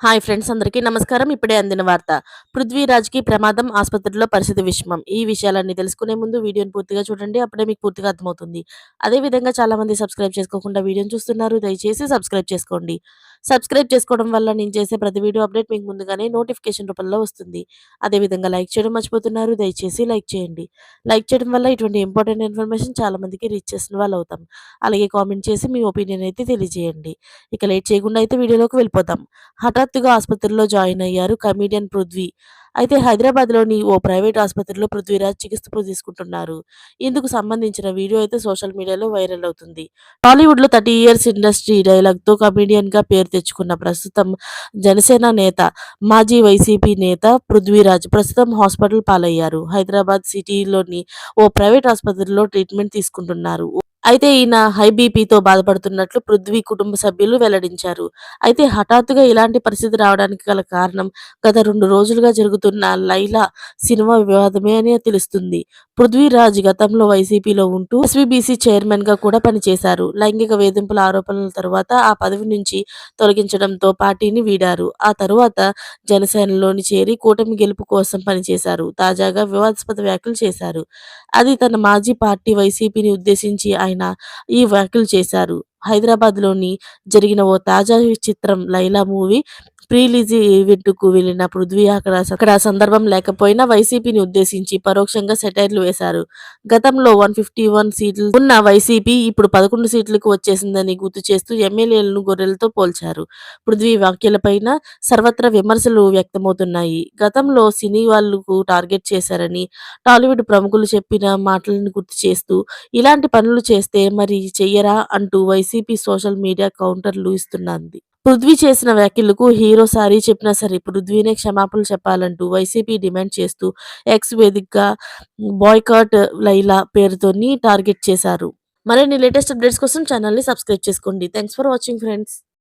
Hi friends అందరికీ నమస్కారం. ఇప్పుడే అందిన వార్త. పృథ్వీరాజ్కి ప్రమాదం ఆసుపత్రిలో పరిస్థితి విషమం. ఈ విషయాలన్నీ తెలుసుకునే ముందు వీడియోని పూర్తిగా చూడండి. అప్పుడే మీకు పూర్తిగా అర్థమవుతుంది. అదేవిధంగా చాలామంది సబ్స్క్రైబ్ చేసుకోకుండా వీడియోని చూస్తున్నారు. దయచేసి సబ్స్క్రైబ్ చేసుకోండి. సబ్స్క్రైబ్ చేసుకోవడం వల్ల నేను చేసే ప్రతి వీడియో అప్డేట్ మీకు ముందుగానే నోటిఫికేషన్ రూపంలో వస్తుంది. అదేవిధంగా లైక్ చేయడం మర్చిపోతున్నారు. దయచేసి లైక్ చేయండి. లైక్ చేయడం వల్ల ఇటువంటి ఇంపార్టెంట్ ఇన్ఫర్మేషన్ చాలా మందికి రీచ్ చేసిన వాళ్ళు అవుతాం. అలాగే కామెంట్ చేసి మీ ఒపీనియన్ అయితే తెలియజేయండి. ఇక లేట్ చేయకుండా అయితే వీడియోలోకి వెళ్ళిపోతాం హఠాత్తుగా ఆసుపత్రిలో జాయిన్ అయ్యారు కమీడియన్ పృథ్వీ. అయితే హైదరాబాద్లోని ఓ ప్రైవేట్ ఆసుపత్రిలో పృథ్వీరాజ్ చికిత్స తీసుకుంటున్నారు. ఇందుకు సంబంధించిన వీడియో అయితే సోషల్ మీడియాలో వైరల్ అవుతుంది. టాలీవుడ్లో థర్టీ ఇయర్స్ ఇండస్ట్రీ డైలాగ్తో కమీడియన్గా పేరు తెచ్చుకున్న ప్రస్తుతం జనసేన నేత మాజీ వైసీపీ నేత పృథ్వీరాజ్ ప్రస్తుతం హాస్పిటల్ పాలయ్యారు. హైదరాబాద్ సిటీలోని ఓ ప్రైవేట్ ఆసుపత్రిలో ట్రీట్మెంట్ తీసుకుంటున్నారు. అయితే ఈయన హై బీపీతో బాధపడుతున్నట్లు పృథ్వీ కుటుంబ సభ్యులు వెల్లడించారు. అయితే హఠాత్తుగా ఇలాంటి పరిస్థితి రావడానికి గల కారణం గత రెండు రోజులుగా జరుగుతున్న లైలా సినిమా వివాదమే అని తెలుస్తుంది. పృథ్వీరాజ్ గతంలో వైసీపీలో ఉంటూ ఎస్వీబీసీ చైర్మన్గా కూడా పనిచేశారు. లైంగిక వేధింపుల ఆరోపణల తరువాత ఆ పదవి నుంచి తొలగించడంతో పార్టీని వీడారు. ఆ తరువాత జనసేనలోని చేరి కూటమి గెలుపు కోసం పనిచేశారు. తాజాగా వివాదాస్పద వ్యాఖ్యలు చేశారు. అది తన మాజీ పార్టీ వైసీపీని ఉద్దేశించి ఆయన ఈ వ్యాఖ్యలు చేశారు. హైదరాబాద్లోని జరిగిన ఓ తాజా చిత్రం లైలా మూవీ ప్రీలీజ్ ఈవెంట్‌కు వెళ్ళిన పృథ్వీ అక్కడ అక్కడ సందర్భం లేకపోయినా వైసీపీని ఉద్దేశించి పరోక్షంగా సెటైర్లు వేశారు. గతంలో 151 సీట్లు ఉన్న వైసీపీ ఇప్పుడు 11 సీట్లకు వచ్చేసిందని గుర్తు చేస్తూ ఎమ్మెల్యేలను గొర్రెలతో పోల్చారు. పృథ్వీ వ్యాఖ్యలపైన సర్వత్రా విమర్శలు వ్యక్తమవుతున్నాయి. గతంలో సినీ వాళ్ళకు టార్గెట్ చేశారని టాలీవుడ్ ప్రముఖులు చెప్పిన మాటలను గుర్తు చేస్తూ ఇలాంటి పనులు చేస్తే మరి చెయ్యరా అంటూ వైసీపీ సోషల్ మీడియా కౌంటర్లు ఇస్తున్నది. పృథ్వీ చేసిన వ్యాఖ్యలకు హీరో సారీ చెప్పినా సరే పృథ్వీనే క్షమాపణలు చెప్పాలంటూ వైసీపీ డిమాండ్ చేస్తూ ఎక్స్ వేదికగా బాయ్కాట్ లైలా పేరుతోని టార్గెట్ చేశారు. మరిన్ని లేటెస్ట్ అప్డేట్స్ కోసం ఛానల్‌ని సబ్స్క్రైబ్ చేసుకోండి. Thanks for watching friends.